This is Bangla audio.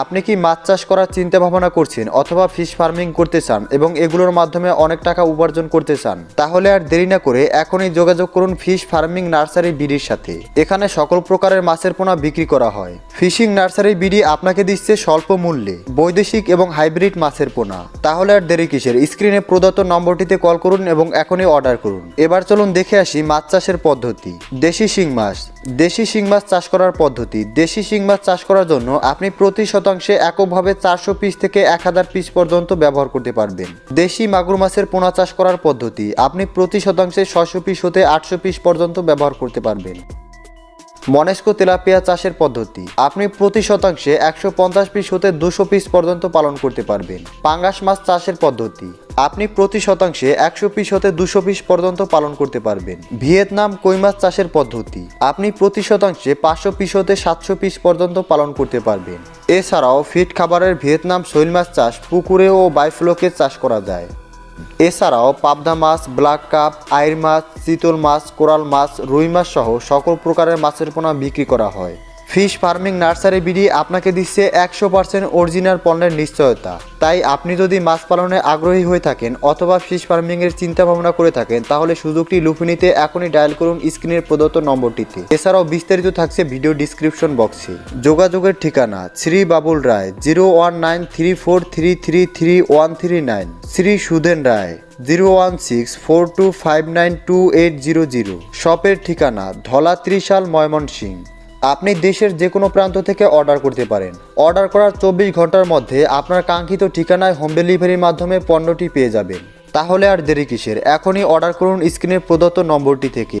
আপনি কি মাছ চাষ করার চিন্তা ভাবনা করছেন অথবা ফিশ ফার্মিং করতে চান এবং এগুলোর মাধ্যমে অনেক টাকা উপার্জন করতে চান? তাহলে আর দেরি না করে এখনই যোগাযোগ করুন ফিশ ফার্মিং নার্সারি বিডির সাথে। এখানে সকল প্রকারের মাছের পোনা বিক্রি করা হয়। ফিশিং নার্সারি বিডি আপনাকে দিচ্ছে স্বল্প মূল্যে বৈদেশিক এবং হাইব্রিড মাছের পোনা। তাহলে আর দেরি কিসের? স্ক্রিনে প্রদত্ত নম্বরটিতে কল করুন এবং এখনই অর্ডার করুন। এবার চলুন দেখে আসি মাছ চাষের পদ্ধতি। দেশি শিং মাছ। দেশি শিং মাছ চাষ করার পদ্ধতি। দেশি শিং মাছ চাষ করার জন্য আপনি প্রতি শতাংশে এককভাবে চারশো পিস থেকে এক হাজার পিস পর্যন্ত ব্যবহার করতে পারবেন। দেশি মাগুর মাছের পোনা চাষ করার পদ্ধতি, আপনি প্রতি শতাংশে ছশো পিস হতে আটশো পিস পর্যন্ত ব্যবহার করতে পারবেন। মনেস্কো তেলাপিয়া চাষের পদ্ধতি। আপনি প্রতি শতাংশে একশো পঞ্চাশ পিস হতে দুশো পিস পর্যন্ত পালন করতে পারবেন। পাঙ্গাস মাছ চাষের পদ্ধতি। আপনি প্রতি শতাংশে একশো পিস হতে দুশো পিস পর্যন্ত পালন করতে পারবেন। ভিয়েতনাম কই মাছ চাষের পদ্ধতি। আপনি প্রতি শতাংশে পাঁচশো পিস হতে সাতশো পিস পর্যন্ত পালন করতে পারবেন। এছাড়াও ফিট খাবারের ভিয়েতনাম শৈল মাছ চাষ পুকুরে ও বাইফ্লোকে চাষ করা যায়। এছাড়াও পাবদা মাছ, ব্ল্যাক কাপ আইর মাছ, চিতল মাছ, কোরাল মাছ, রুই মাছ সহ সকল প্রকারের মাছের পোনা বিক্রি করা হয়। ফিশ ফার্মিং নার্সারি বিডি আপনাকে দিচ্ছে একশো পার্সেন্ট অরিজিনাল পণ্যের নিশ্চয়তা। তাই আপনি যদি মাছ পালনে আগ্রহী হয়ে থাকেন অথবা ফিশ ফার্মিংয়ের চিন্তা ভাবনা করে থাকেন, তাহলে সুযোগটি লুফে নিতে এখনই ডায়াল করুন স্ক্রিনের প্রদত্ত নম্বরটিতে। এছাড়াও বিস্তারিত থাকছে ভিডিও ডিসক্রিপশন বক্সে। যোগাযোগের ঠিকানা Shri Babul Roy, zero one nine three four three three three one three nine, Shri Sudhen Roy, zero one six four two five nine two eight zero zero. শপের ঠিকানা ধলা ত্রিশাল ময়মনসিং আপনি দেশের যে কোনো প্রান্ত থেকে অর্ডার করতে পারেন। অর্ডার করার চব্বিশ ঘণ্টার মধ্যে আপনার কাঙ্ক্ষিত ঠিকানায় হোম ডেলিভারির মাধ্যমে পণ্যটি পেয়ে যাবেন। তাহলে আর দেরি কিসের? এখনই অর্ডার করুন স্ক্রিনে প্রদত্ত নম্বরটি থেকে।